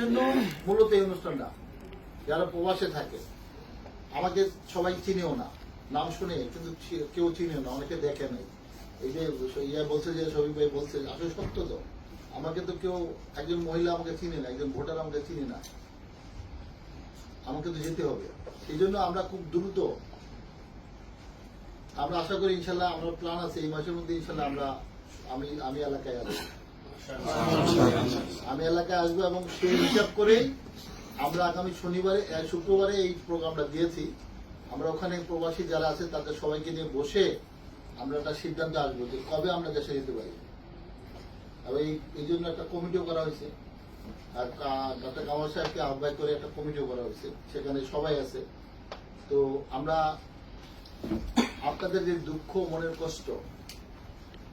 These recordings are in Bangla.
জন্য মূলত এই অনুষ্ঠানটা, যারা প্রবাসে থাকে, আমাকে সবাই চিনেও না, নাম শুনে, কিন্তু কেউ চিনেও না, অনেকে দেখে এই যে ইয়া বলছে যে ভাই বলছে, আসলে সত্য তো। আমাকে তো কেউ, একজন মহিলা আমাকে চিনে না, একজন ভোটার আমাকে চিনে না। আমাকে তো যেতে হবে। সেই জন্য আমরা খুব দ্রুত, আমরা আশা করি ইনশাল্লাহ, আমরা প্ল্যান আছে, এই মাসের মধ্যে ইনশাল্লাহ আমরা, আমি আমি এলাকায় আসব আমি এলাকায় আসব এবং সেই হিসাব করেই আমরা আগামী শনিবারে শুক্রবারে এই প্রোগ্রামটা দিয়েছি। আমরা ওখানে প্রবাসী যারা আছে, তাদের সবাইকে নিয়ে বসে আমরা একটা সিদ্ধান্ত আসব যে কবে আমরা দেশে যেতে পারি। এবং এই জন্য একটা কমিটিও করা হয়েছে। আর ডক্টর কামাল সাহেবকে আহ্বায়ক করে একটা কমিটিও করা হয়েছে। সেখানে সবাই আছে। তো আমরা আপনাদের যে দুঃখ, মনের কষ্ট,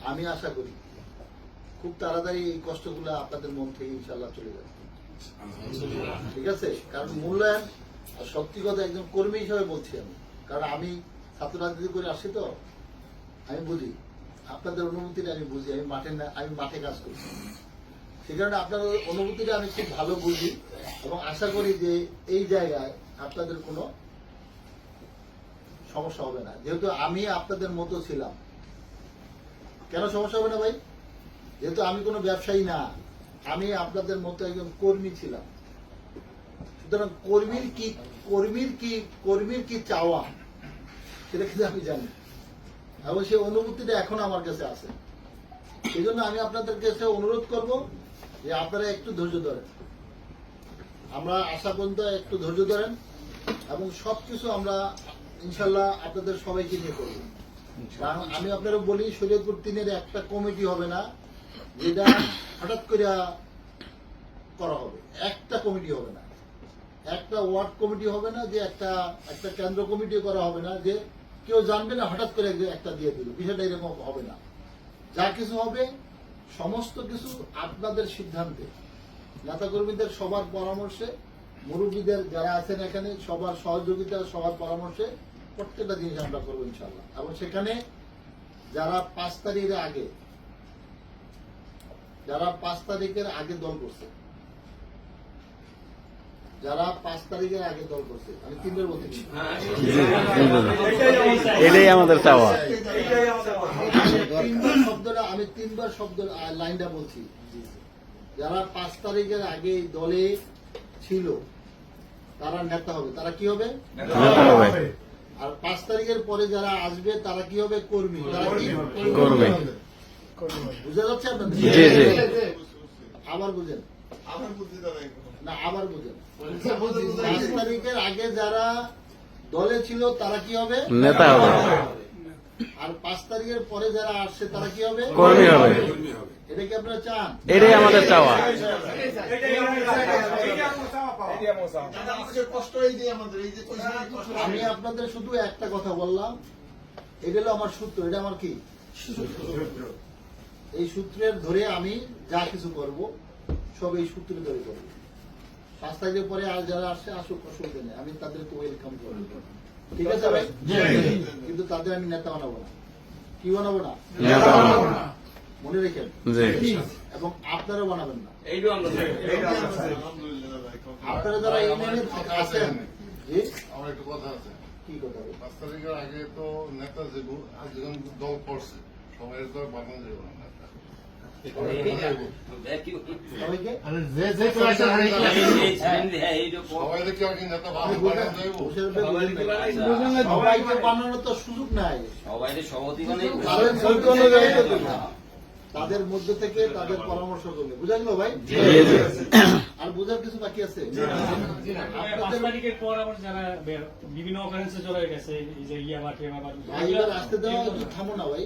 আমি আশা করি খুব তাড়াতাড়ি এই কষ্টগুলো আপনাদের মন থেকে ইনশাল্লাহ চলে যাবে। ঠিক আছে? কারণ মূল্যায়ন সত্যি কথা একজন কর্মী হিসাবে বলছি আমি। কারণ আমি ছাত্র রাজনীতি করে আসি তো, আমি বুঝি। আপনাদের অনুভূতিটা আমি বুঝি, আমি মাঠে না, আমি মাঠে কাজ করছি। সেই কারণে আপনাদের অনুভূতিটা আমি খুব ভালো বুঝি এবং আশা করি যে এই জায়গায় আপনাদের কোনো সমস্যা হবে না। যেহেতু আমি আপনাদের মতো ছিলাম। কেন সমস্যা হবে না ভাই? যেহেতু আমি কোনো ব্যবসায়ী না, আমি আপনাদের মতো একজন কর্মী ছিলাম। সুতরাং কর্মীর কি কর্মীর কি কর্মীর কি চাওয়া, সেটা কিন্তু আমি জানি এবং সেই অনুভূতিটা এখন আমার কাছে আছে। সেই জন্য আমি আপনাদের কাছে অনুরোধ করব যে আপনারা একটু ধৈর্য ধরেন। আমরা আশা পর্যন্ত একটু ধৈর্য ধরেন এবং সবকিছু আমরা ইনশাল্লাহ আপনাদের সবাইকে নিয়ে করব। আমি আপনারা বলি, শরীয়তপুর তিনের একটা কমিটি হবে না যেটা হঠাৎ করে করা হবে। একটা কমিটি হবে না। একটা ওয়ার্ড কমিটি হবে না যে একটা একটা কেন্দ্র কমিটি করা হবে না যে কেউ জানবে না, হঠাৎ করে একটা দিয়ে দিল। বিষয়টা এরকম হবে না। যা কিছু হবে, সমস্ত কিছু আপনাদের সিদ্ধান্তে। নেতাকর্মীদের সবার পরামর্শে, মুরব্বীদের যারা আছেন এখানে, সবার সহযোগিতা সবার পরামর্শে প্রত্যেকটা জিনিস আমরা করব ইনশাল্লাহ এবং সেখানে যারা পাঁচ তারিখের আগে যারা পাঁচ তারিখের আগে দল করছে। যারা পাঁচ তারিখের আগে দল করছে। আমি তিনবার বলতে এটাই আমাদের চাওয়া। শব্দটা আমি তিনবার শব্দ লাইনটা বলছি। যারা পাঁচ তারিখের আগে দলে ছিল তারা নেতা হবে। তারা কি হবে? হবে। আর পাঁচ তারিখের পরে যারা আসবে তারা কি হবে? কর্মী। তারা কি? কর্মী। বুঝা যাচ্ছে আপনাদের? জি, জি। আবার বুঝেন। আমার বুদ্ধি না আবার বুঝেন। পাঁচ তারিখের আগে যারা দলে ছিল তারা কি হবে? নেতা হবে। আর পাঁচ তারিখের পরে যারা আসছে তারা কি হবে? কর্মী হবে। এটা কি আপনারা চান? এটাই আমাদের চাওয়া। আমাদের কষ্ট এই যে আমাদের এই যে পয়সা কষ্ট আমি আপনাদের শুধু একটা কথা বললাম। এটা হলো আমার সূত্র এটা আমার কি? এই সূত্রের ধরে আমি যা কিছু করব সব এই সূত্রে ধরে করব। পাঁচ তারিখের পরে আর যারা আসছে আসুক অসুবিধা নেই। আমি তাদেরকে ওয়েলকাম করব। ঠিক আছে ভাই? কিন্তু তাদের আমি নেতা বানাবো না। কি বানাবো না? মনে রেখেন। এবং আপনারা বানাবেন না। আপনারা যারা ইউনিয়নে আছেন আমার একটু কথা আছে। কি কথা? বলব? পাঁচ তারিখের আগে তো নেতা যে আর দল করছে সবাই তো বানানো যাবে না। তাদের মধ্যে থেকে তাদের পরামর্শ করবে। বুঝা গেল ভাই। আর বোঝার কিছু বাকি আছে? বিভিন্ন ইয়া আসতে দেওয়া থামো না ভাই।